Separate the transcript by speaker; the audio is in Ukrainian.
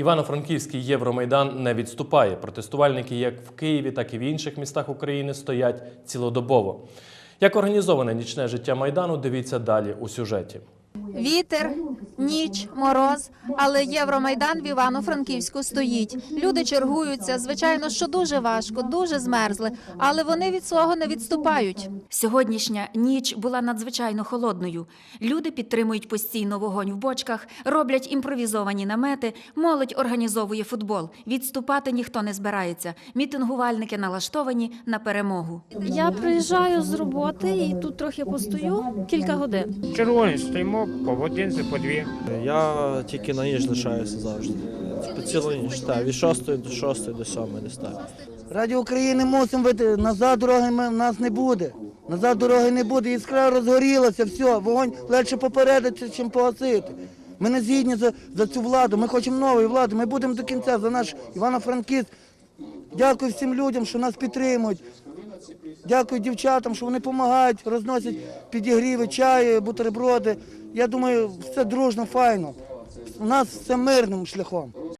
Speaker 1: Івано-Франківський Євромайдан не відступає. Протестувальники як в Києві, так і в інших містах України стоять цілодобово. Як організоване нічне життя майдану, дивіться далі у сюжеті.
Speaker 2: Вітер, ніч, мороз, але Євромайдан в Івано-Франківську стоїть. Люди чергуються. Звичайно, що дуже важко, дуже змерзли, але вони від свого не відступають.
Speaker 3: Сьогоднішня ніч була надзвичайно холодною. Люди підтримують постійно вогонь в бочках, роблять імпровізовані намети, молодь організовує футбол. Відступати ніхто не збирається. Мітингувальники налаштовані на перемогу.
Speaker 4: Я приїжджаю з роботи і тут трохи постою кілька годин.
Speaker 5: Червоні стоїмо по годинці, по дві.
Speaker 6: Я тільки на ніч лишаюся завжди. По цілу ніч, так, від 6 до 6 до 7 десь так.
Speaker 7: Раді України мусимо вийти. Назад дороги в нас не буде. Назад дороги не буде. Іскра розгорілася, все, вогонь легше попередити, чим погасити. Ми не згідні за, за цю владу. Ми хочемо нової влади. Ми будемо до кінця за наш Івано-Франківськ. Дякую всім людям, що нас підтримують. Дякую дівчатам, що вони допомагають, розносять підігріви, чаї, бутерброди. Я думаю, все дружно, файно. У нас все мирним шляхом.